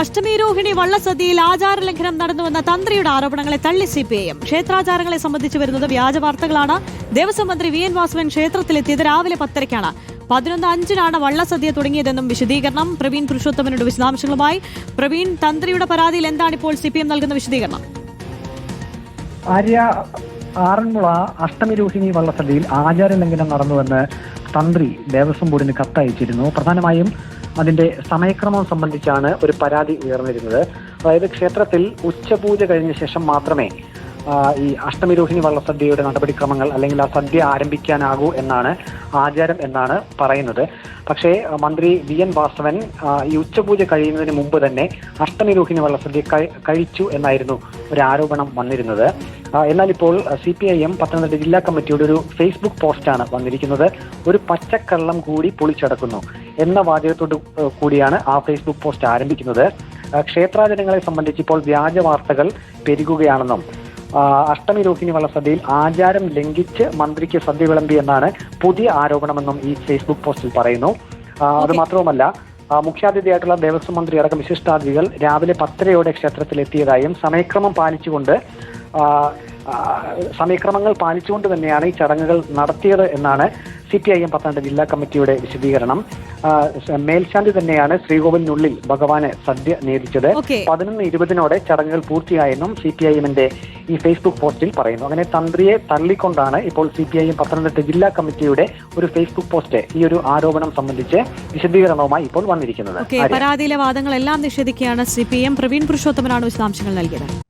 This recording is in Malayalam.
അഷ്ടമിരോഹിണി വള്ളസദ്യയിൽ ആചാര ആചാരലംഘനം നടന്നുവെന്ന തന്ത്രിയുടെ ആരോപണങ്ങളെ തള്ളി സി പി ഐ ക്ഷേത്രാചാരങ്ങളെ സംബന്ധിച്ച് വരുന്നത് വ്യാജ വാർത്തകളാണ്. ദേവസ്വം മന്ത്രി വി. എൻ. വാസവൻ ക്ഷേത്രത്തിലെത്തിയത് രാവിലെ പത്തരയ്ക്കാണ്. പതിനൊന്ന് അഞ്ചിനാണ് വള്ളസദ്യ തുടങ്ങിയതെന്നും വിശദീകരണം. പ്രവീൺ പുരുഷോത്തമനോട് വിശദാംശങ്ങളുമായി. പ്രവീൺ തന്ത്രിയുടെ പരാതിയിൽ എന്താണ് ഇപ്പോൾ സി പി എം നൽകുന്ന വിശദീകരണം? ആര്യ ആറന്മുള അഷ്ടമിരോഹിണി വള്ളസദ്യയിൽ ആചാരലംഘനം നടന്നുവെന്ന് തന്ത്രി ദേവസ്വം ബോർഡിന് കത്തയച്ചിരുന്നു. പ്രധാനമായും അതിന്റെ സമയക്രമം സംബന്ധിച്ചാണ് ഒരു പരാതി ഉയർന്നിരുന്നത്. അതായത് ക്ഷേത്രത്തിൽ ഉച്ചപൂജ കഴിഞ്ഞ ശേഷം മാത്രമേ ഈ അഷ്ടമിരോഹിണി വള്ളസദ്യയുടെ നടപടിക്രമങ്ങൾ അല്ലെങ്കിൽ ആ സദ്യ ആരംഭിക്കാനാകൂ എന്നാണ് ആചാരം എന്നാണ് പറയുന്നത്. പക്ഷേ മന്ത്രി വി എൻ വാസവൻ ഈ ഉച്ചപൂജ കഴിയുന്നതിന് മുമ്പ് തന്നെ അഷ്ടമിരോഹിണി വള്ളസദ്യ കഴി- കഴിച്ചു എന്നായിരുന്നു ഒരു ആരോപണം വന്നിരുന്നത്. എന്നാൽ ഇപ്പോൾ C P I M Pathanamthitta ജില്ലാ കമ്മിറ്റിയുടെ ഒരു ഫേസ്ബുക്ക് പോസ്റ്റാണ് വന്നിരിക്കുന്നത്. ഒരു പച്ചക്കള്ളം കൂടി പൊളിച്ചടക്കുന്നു. എന്ന വാചകത്തോട് കൂടിയാണ് ആ ഫേസ്ബുക്ക് പോസ്റ്റ് ആരംഭിക്കുന്നത് ക്ഷേത്രാചരണങ്ങളെ സംബന്ധിച്ച് ഇപ്പോൾ വ്യാജ വാർത്തകൾ പെരുകുകയാണെന്നും അഷ്ടമി രോഹിണി വള്ളസദ്യയിൽ ആചാരം ലംഘിച്ച് മന്ത്രിക്ക് സദ്യ വിളമ്പി എന്നാണ് പുതിയ ആരോപണമെന്നും ഈ ഫേസ്ബുക്ക് പോസ്റ്റിൽ പറയുന്നു അത്. മാത്രവുമല്ല മുഖ്യാതിഥിയായിട്ടുള്ള ദേവസ്വം മന്ത്രി അടക്കം വിശിഷ്ടാതിഥികൾ രാവിലെ പത്തരയോടെ ക്ഷേത്രത്തിലെത്തിയതായും സമയക്രമം പാലിച്ചുകൊണ്ട് സമയക്രമങ്ങൾ പാലിച്ചുകൊണ്ട് തന്നെയാണ് ഈ ചടങ്ങുകൾ നടത്തിയത് എന്നാണ് C P I M Pathanamthitta ജില്ലാ കമ്മിറ്റിയുടെ വിശദീകരണം. മേൽശാന്തി തന്നെയാണ് ശ്രീകോവിലിനുള്ളിൽ ഭഗവാന് സദ്യ നേരിച്ചത്. പതിനൊന്ന് ഇരുപതിനോടെ ചടങ്ങുകൾ പൂർത്തിയായെന്നും സി പി ഐ എമ്മിന്റെ ഈ ഫേസ്ബുക്ക് പോസ്റ്റിൽ പറയുന്നു. അങ്ങനെ തന്ത്രിയെ തള്ളിക്കൊണ്ടാണ് ഇപ്പോൾ C P I M Pathanamthitta ജില്ലാ കമ്മിറ്റിയുടെ ഒരു ഫേസ്ബുക്ക് പോസ്റ്റ് ഈ ഒരു ആരോപണം സംബന്ധിച്ച് വിശദീകരണവുമായി ഇപ്പോൾ വന്നിരിക്കുന്നത്. പരാതിയിലെ വാദങ്ങളെല്ലാം നിഷേധിക്കുകയാണ് സി പി എം പ്രവീൺ പുരുഷോത്തമനാണ് വിശദാംശങ്ങൾ നൽകിയത്.